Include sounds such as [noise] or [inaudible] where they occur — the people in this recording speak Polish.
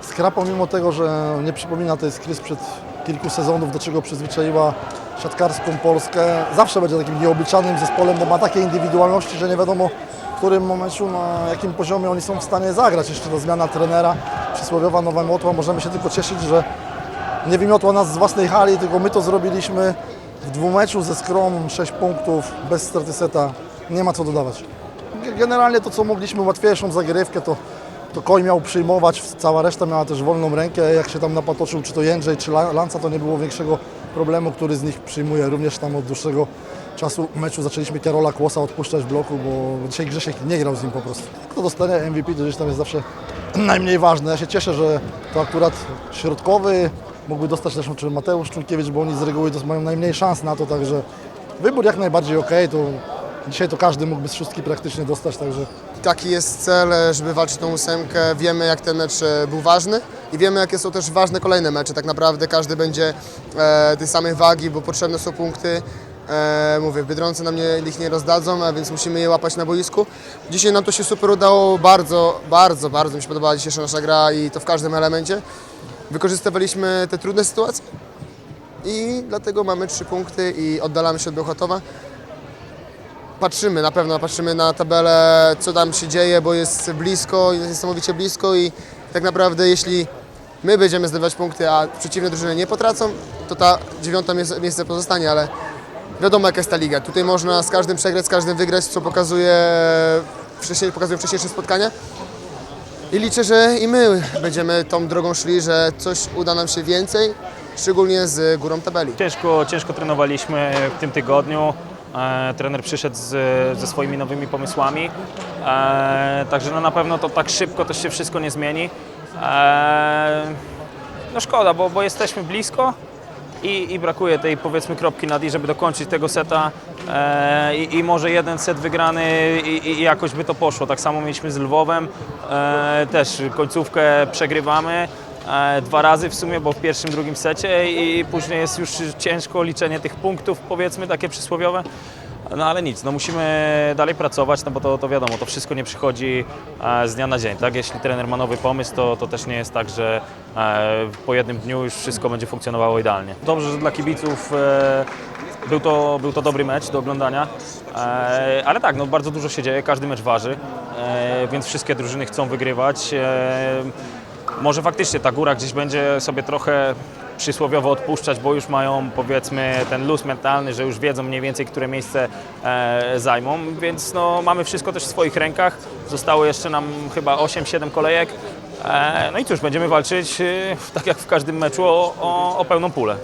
Skra pomimo tego, że nie przypomina tej skry sprzed kilku sezonów, do czego przyzwyczaiła siatkarską Polskę, zawsze będzie takim nieobliczanym zespołem, bo ma takie indywidualności, że nie wiadomo w którym momencie, na jakim poziomie oni są w stanie zagrać. Jeszcze ta zmiana trenera, przysłowiowa nowa miotła, możemy się tylko cieszyć, że nie wymiotła nas z własnej hali, tylko my to zrobiliśmy w dwumeczu ze Skrom, 6 punktów, bez straty seta, nie ma co dodawać. G- Generalnie to, co mogliśmy łatwiejszą zagrywkę, to, to Koń miał przyjmować, cała reszta miała też wolną rękę, jak się tam napatoczył, czy to Jędrzej, czy La- Lanca, to nie było większego problemu, który z nich przyjmuje. Również tam od dłuższego czasu meczu zaczęliśmy Karola Kłosa odpuszczać w bloku, bo dzisiaj Grzesiek nie grał z nim po prostu. Kto dostanie MVP, to gdzieś tam jest zawsze [clears throat] najmniej ważne. Ja się cieszę, że to akurat środkowy mógłby dostać też czy Mateusz Czunkiewicz, bo oni z reguły to mają najmniej szans na to, także wybór jak najbardziej ok, to dzisiaj to każdy mógłby z szóstki praktycznie dostać, także Taki jest cel, e, żeby walczyć tą ósemkę. Wiemy, jak ten mecz e, był ważny i wiemy, jakie są też ważne kolejne mecze. Tak naprawdę każdy będzie e, tej samej wagi, bo potrzebne są punkty. E, mówię, Biedronce nam nie, ich nie rozdadzą, a więc musimy je łapać na boisku. Dzisiaj nam to się super udało, bardzo, bardzo, bardzo mi się podobała dzisiejsza nasza gra i to w każdym elemencie. Wykorzystywaliśmy te trudne sytuacje i dlatego mamy trzy punkty i oddalamy się od Bełchatowa patrzymy, na pewno patrzymy na tabelę, co tam się dzieje, bo jest blisko, jest niesamowicie blisko i tak naprawdę jeśli my będziemy zdobywać punkty, a przeciwne drużyny nie potracą, to ta dziewiąta miejsce, pozostanie, ale wiadomo jaka jest ta liga. Tutaj można z każdym przegrać, z każdym wygrać, co pokazuje wcześniej, pokazują wcześniejsze spotkania. I liczę, że i my będziemy tą drogą szli, że coś uda nam się więcej, szczególnie z górą tabeli. Ciężko, ciężko trenowaliśmy w tym tygodniu. E, trener przyszedł z, ze swoimi nowymi pomysłami. E, także no na pewno to tak szybko też się wszystko nie zmieni. E, no szkoda, bo, bo jesteśmy blisko i, i brakuje tej powiedzmy kropki nad i, żeby dokończyć tego seta e, i, i może jeden set wygrany i, i jakoś by to poszło. Tak samo mieliśmy z Lwowem, e, też końcówkę przegrywamy. E, Dwa razy w sumie, bo w pierwszym, drugim secie i później jest już ciężko liczenie tych punktów, powiedzmy takie przysłowiowe. No ale nic, no musimy dalej pracować, no bo to, to wiadomo, to wszystko nie przychodzi e, z dnia na dzień, tak? Jeśli trener ma nowy pomysł, to, to też nie jest tak, że e, po jednym dniu już wszystko będzie funkcjonowało idealnie. Dobrze, że dla kibiców był to, był to dobry mecz do oglądania, ale tak, no bardzo dużo się dzieje, każdy mecz waży, więc wszystkie drużyny chcą wygrywać. Może faktycznie ta góra gdzieś będzie sobie trochę przysłowiowo odpuszczać, bo już mają powiedzmy ten luz mentalny, że już wiedzą mniej więcej, które miejsce e, zajmą, więc no, mamy wszystko też w swoich rękach. Zostało jeszcze nam chyba 8-7 kolejek. E, no i cóż, będziemy walczyć, e, tak jak w każdym meczu, o, o, o pełną pulę.